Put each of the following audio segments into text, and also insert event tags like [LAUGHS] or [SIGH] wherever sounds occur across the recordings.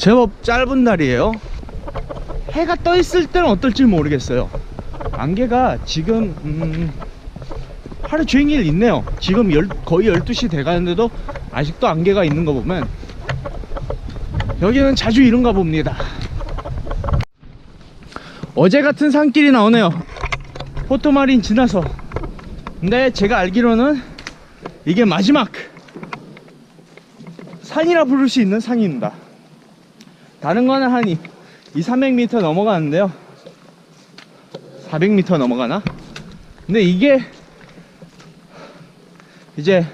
제법 짧은 날이에요. 해가 떠 있을 때는 어떨지 모르겠어요. 안개가 지금 음, 하루 종일 있네요. 지금 열, 거의 12시 돼가는데도 아직도 안개가 있는 거 보면 여기는 자주 이런가 봅니다. 어제 같은 산길이 나오네요. 포토마린 지나서. 근데 제가 알기로는 이게 마지막 산이라 부를 수 있는 산입니다. 다른 거는 한 2, 300m 넘어가는데요. 400m 넘어가나? 근데 이게 이제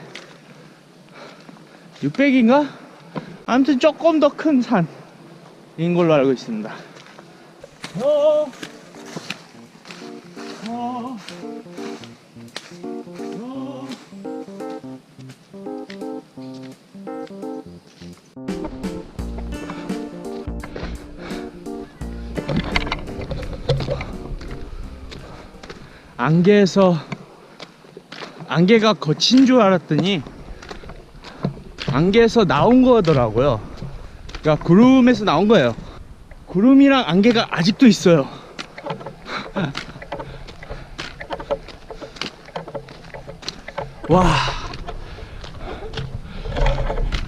600인가? 아무튼 조금 더 큰 산인 걸로 알고 있습니다. 어, 어, 안개에서 안개가 거친 줄 알았더니 안개에서 나온 거더라고요. 그러니까 구름에서 나온 거예요. 구름이랑 안개가 아직도 있어요. [LAUGHS] 와.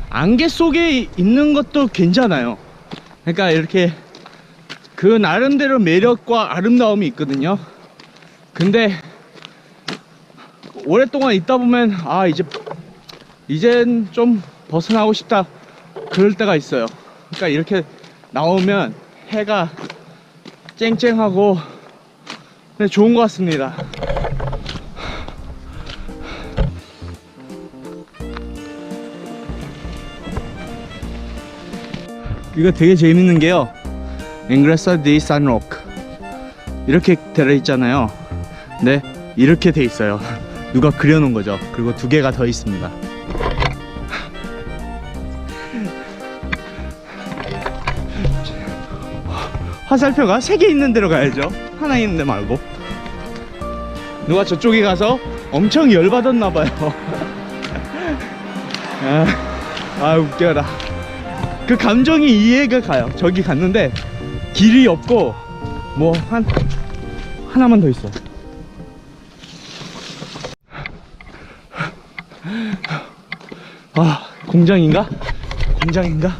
안개 속에 있는 것도 괜찮아요. 그러니까 이렇게 그 나름대로 매력과 아름다움이 있거든요. 근데 오랫동안 있다 보면 아 이제 이젠 좀 벗어나고 싶다 그럴 때가 있어요. 그러니까 이렇게 나오면 해가 쨍쨍하고 네, 좋은 것 같습니다. 이거 되게 재밌는 게요. 앵그레서 디 산록 이렇게 되어 있잖아요. 네, 이렇게 돼 있어요. [LAUGHS] 누가 그려놓은 거죠. 그리고 두 개가 더 있습니다. 화살표가 세 개 있는 데로 가야죠. 하나 있는 데 말고. 누가 저쪽에 가서 엄청 열받았나 봐요. [LAUGHS] 아, 아 웃겨라. 그 감정이 이해가 가요. 저기 갔는데 길이 없고 뭐 한 하나만 더 있어. 아 공장인가? 공장인가?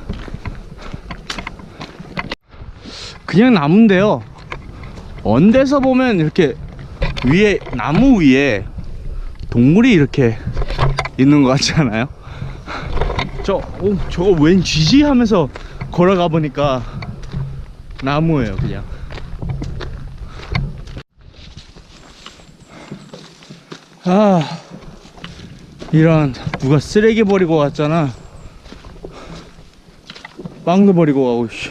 그냥 나무인데요. 언데서 보면 이렇게 위에 나무 위에 동물이 이렇게 있는 것 같지 않아요? 저, 오, 저거 웬 쥐지 하면서 걸어가 보니까 나무예요, 그냥. 아, 이런, 누가 쓰레기 버리고 갔잖아. 빵도 버리고 가고, 씨.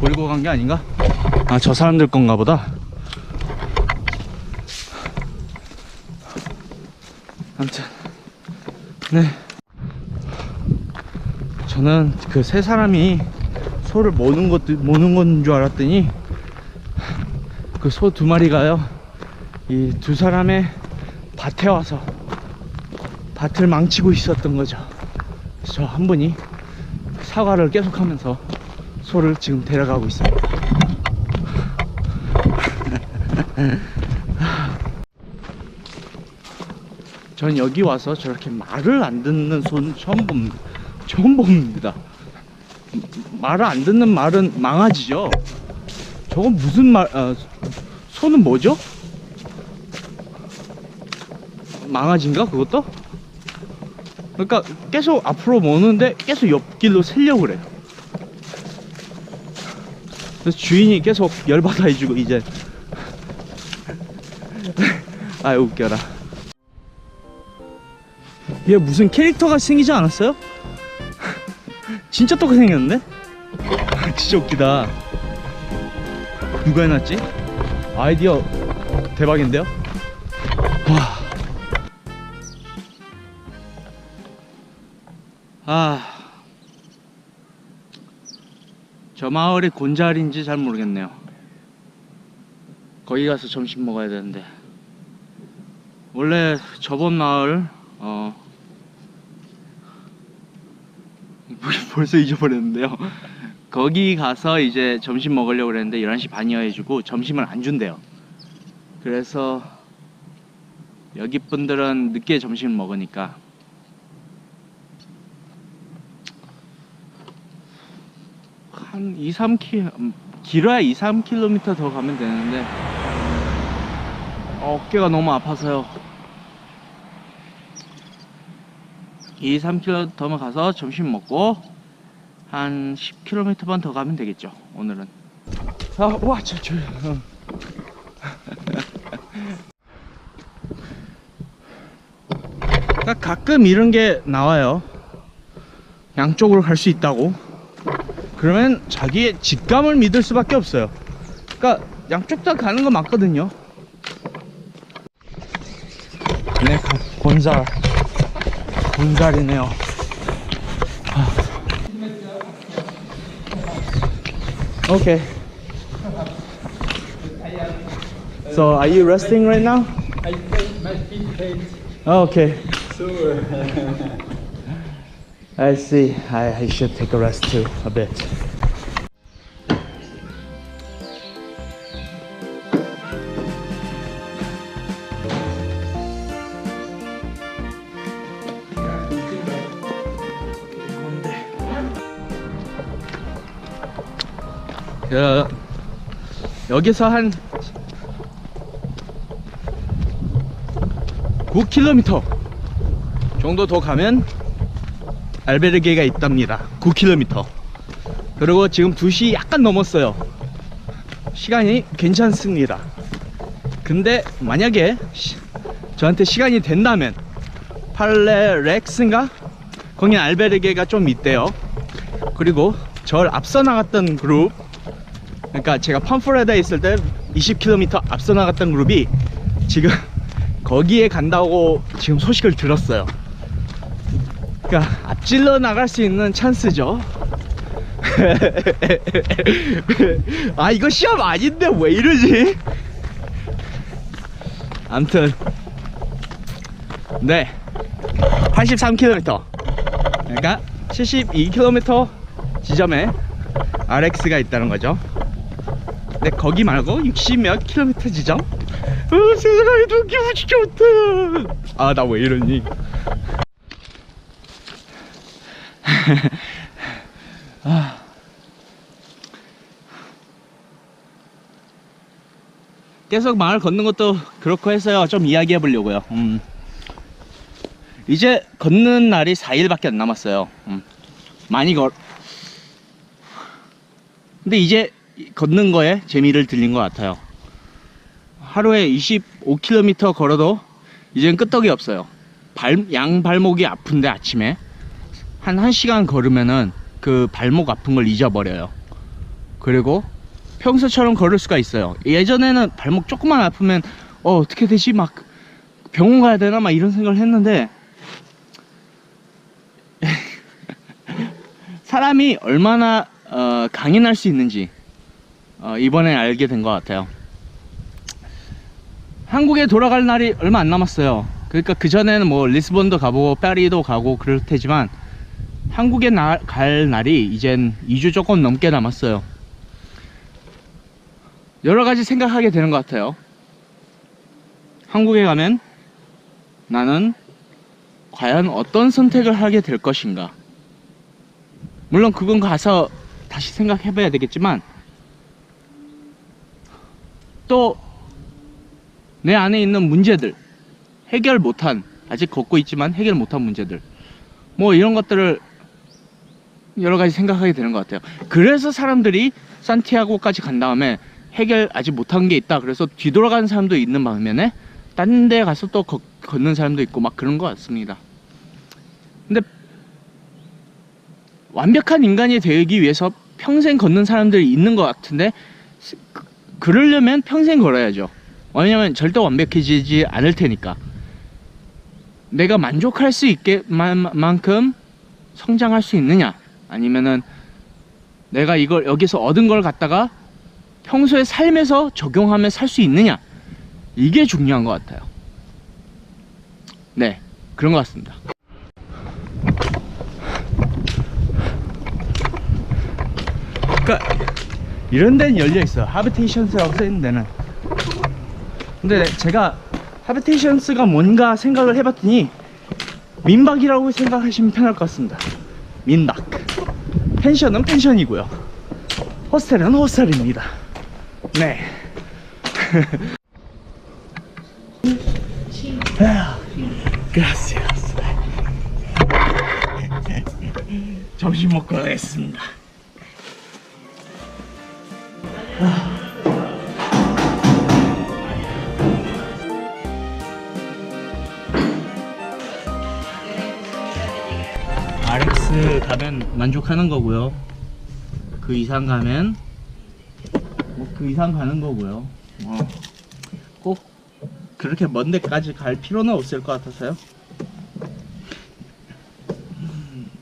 버리고 간 게 아닌가? 아, 저 사람들 건가 보다. 아무튼, 네. 저는 그 세 사람이 소를 모는 것 모는 건 줄 알았더니 그 소 두 마리가요 이 두 사람의 밭에 와서 밭을 망치고 있었던 거죠. 저 한 분이 사과를 계속 하면서 소를 지금 데려가고 있습니다. [LAUGHS] 전 여기 와서 저렇게 말을 안 듣는 소는 처음 봅니다. 처음 봅니다. 말을 안 듣는 말은 망아지죠. 저건 무슨 말, 아, 소는 뭐죠? 망아지인가 그것도? 그러니까 계속 앞으로 모는데 계속 옆길로 새려고 그래요. 그래서 주인이 계속 열받아 해주고 이제 [LAUGHS] 아유 웃겨라. 얘 무슨 캐릭터가 생기지 않았어요? [LAUGHS] 진짜 똑같이 생겼는데? [LAUGHS] 진짜 웃기다. 누가 해놨지? 아이디어 대박인데요? 와. 아. 저 마을이 곤자리인지 잘 모르겠네요. 거기 가서 점심 먹어야 되는데. 원래 저번 마을, 어, [LAUGHS] 벌써 잊어버렸는데요. 거기 가서 이제 점심 먹으려고 그랬는데 11시 반이어 해주고 점심을 안 준대요. 그래서 여기 분들은 늦게 점심 먹으니까 한 2, 3km 음, 길어야 2, 3km 더 가면 되는데 어깨가 너무 아파서요. 2, 3km 더 가서 점심 먹고 한 10km만 더 가면 되겠죠. 오늘은. 아, 와, 저, 저. 어. [LAUGHS] 가끔 이런 게 나와요. 양쪽으로 갈 수 있다고. 그러면 자기의 직감을 믿을 수밖에 없어요. 그러니까 양쪽 다 가는 거 맞거든요. 네, 가- 곤살. 곤살이네요. Okay. So, are you resting right now? I my feet. Oh, okay. So, I see. I, I should take a rest too, a bit. 여, 여기서 한 9km 정도 더 가면 알베르게가 있답니다. 9km. 그리고 지금 2시 약간 넘었어요. 시간이 괜찮습니다. 근데 만약에 시- 저한테 시간이 된다면 팔레 렉스인가? 거기 알베르게가 좀 있대요. 그리고 절 앞서 나갔던 그룹 그러니까 제가 팜프레다에 있을 때 20km 앞서 나갔던 그룹이 지금 [LAUGHS] 거기에 간다고 지금 소식을 들었어요. 그러니까 앞질러 나갈 수 있는 찬스죠. [LAUGHS] 아 이거 시합 아닌데 왜 이러지? 암튼 네 83km 그러니까 72km 지점에 RX가 있다는 거죠. 근데 거기 말고 60몇 킬로미터 지점? 어, 세상에 너무 기분 좋다. 아나 왜 이러니? 아. [LAUGHS] 계속 마을 걷는 것도 그렇고 해서요. 좀 이야기해 보려고요. 음. 이제 걷는 날이 4일밖에 안 남았어요. 음. 많이 걸. 근데 이제 걷는 거에 재미를 들린 것 같아요. 하루에 25km 걸어도 이젠 끄떡이 없어요. 발, 양 발목이 아픈데 아침에 한 1시간 걸으면은 그 발목 아픈 걸 잊어버려요. 그리고 평소처럼 걸을 수가 있어요. 예전에는 발목 조금만 아프면 어, 어떻게 되지? 막 병원 가야 되나? 막 이런 생각을 했는데 [LAUGHS] 사람이 얼마나 어, 강인할 수 있는지 어, 이번에 알게 된 것 같아요. 한국에 돌아갈 날이 얼마 안 남았어요. 그러니까 그 전에는 뭐 리스본도 가보고 파리도 가고 그럴 테지만 한국에 나, 갈 날이 이젠 2주 조금 넘게 남았어요. 여러 가지 생각하게 되는 것 같아요. 한국에 가면 나는 과연 어떤 선택을 하게 될 것인가. 물론 그건 가서 다시 생각해 봐야 되겠지만 또 내 안에 있는 문제들 해결 못한 아직 걷고 있지만 해결 못한 문제들 뭐 이런 것들을 여러 가지 생각하게 되는 것 같아요. 그래서 사람들이 산티아고까지 간 다음에 해결 아직 못한 게 있다. 그래서 뒤돌아가는 사람도 있는 반면에 딴데 가서 또 걷, 걷는 사람도 있고 막 그런 것 같습니다. 근데 완벽한 인간이 되기 위해서 평생 걷는 사람들이 있는 것 같은데 그- 그러려면 평생 걸어야죠. 왜냐면 절대 완벽해지지 않을 테니까. 내가 만족할 수 있게 만, 만큼 성장할 수 있느냐 아니면은 내가 이걸 여기서 얻은 걸 갖다가 평소의 삶에서 적용하며 살 수 있느냐 이게 중요한 것 같아요. 네 그런 것 같습니다. 그러니까 이런 데는 열려 있어. 하비테이션스라고 써 있는 데는. 근데 제가 하비테이션스가 뭔가 생각을 해봤더니 민박이라고 생각하시면 편할 것 같습니다. 민박. 펜션은 펜션이고요. 호스텔은 호스텔입니다. 네. [LAUGHS] 아, gracias. [LAUGHS] 점심 먹고 가겠습니다. RX 가면 만족하는 거고요. 그 이상 가면 뭐 그 이상 가는 거고요. 어, 꼭 그렇게 먼 데까지 갈 필요는 없을 것 같아서요.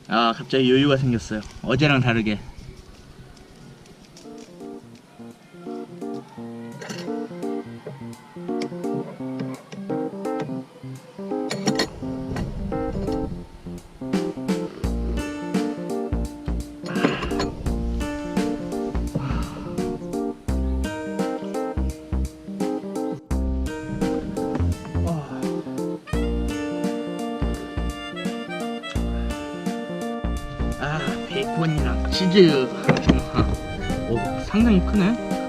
아 갑자기 여유가 생겼어요. 어제랑 다르게. 아 베이컨이랑 치즈 오 상당히 크네